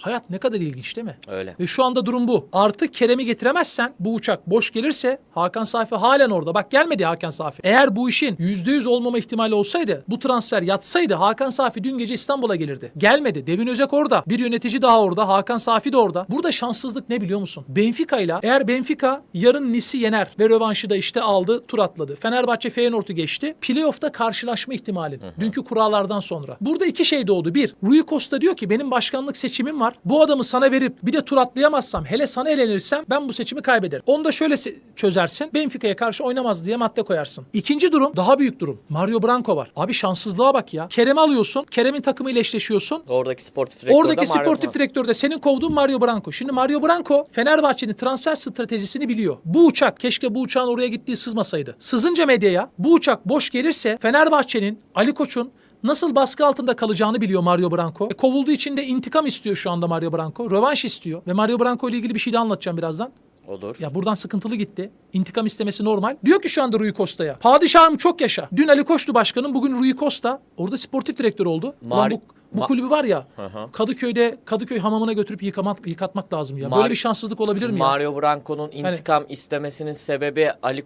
Hayat ne kadar ilginç değil mi? Öyle. Ve şu anda durum bu. Artık Kerem'i getiremezsen bu uçak boş gelirse Hakan Safi halen orada. Bak gelmedi Hakan Safi. Eğer bu işin %100 olmama ihtimali olsaydı bu transfer yatsaydı Hakan Safi dün gece İstanbul'a gelirdi. Gelmedi. Devin Özek orada. Bir yönetici daha orada. Hakan Safi de orada. Burada şanssızlık ne biliyor musun? Benfica ile eğer Benfica yarın Nice'i yener ve rövanşı da işte aldı tur atladı. Fenerbahçe Feyenoord'u geçti. Playoff'ta karşılaşma ihtimalin. Dünkü kurallardan sonra. Burada iki şey doğdu. Bir, Rui Costa diyor ki benim başkanlık seçimim var. Bu adamı sana verip bir de tur atlayamazsam hele sana elenirsem ben bu seçimi kaybederim. Onu da şöyle çözersin. Benfica'ya karşı oynamaz diye madde koyarsın. İkinci durum daha büyük durum. Mario Branco var. Abi şanssızlığa bak ya. Kerem'i alıyorsun. Kerem'in takımıyla eşleşiyorsun. Oradaki sportif direktör Oradaki sportif direktör de senin kovduğun Mario Branco. Şimdi Mario Branco Fenerbahçe'nin transfer stratejisini biliyor. Bu uçak keşke bu uçağın oraya gittiği sızmasaydı. Sızınca medyaya bu uçak boş gelirse Fenerbahçe'nin Ali Koç'un nasıl baskı altında kalacağını biliyor Mario Branco. E, kovulduğu için de intikam istiyor şu anda Mario Branco. Rövanş istiyor. Ve Mario Branco ile ilgili bir şey de anlatacağım birazdan. Olur. Ya buradan sıkıntılı gitti. İntikam istemesi normal. Diyor ki şu anda Rui Costa'ya. Padişahım çok yaşa. Dün Ali Koç'tu başkanım. Bugün Rui Costa. Orada sportif direktör oldu. Mari- bu, bu Ma- kulübü var ya. hı. Kadıköy'de Kadıköy hamamına götürüp yıkamak, yıkatmak lazım ya. Mari- Böyle bir şanssızlık olabilir mi ya? Mario Branco'nun intikam istemesinin sebebi Ali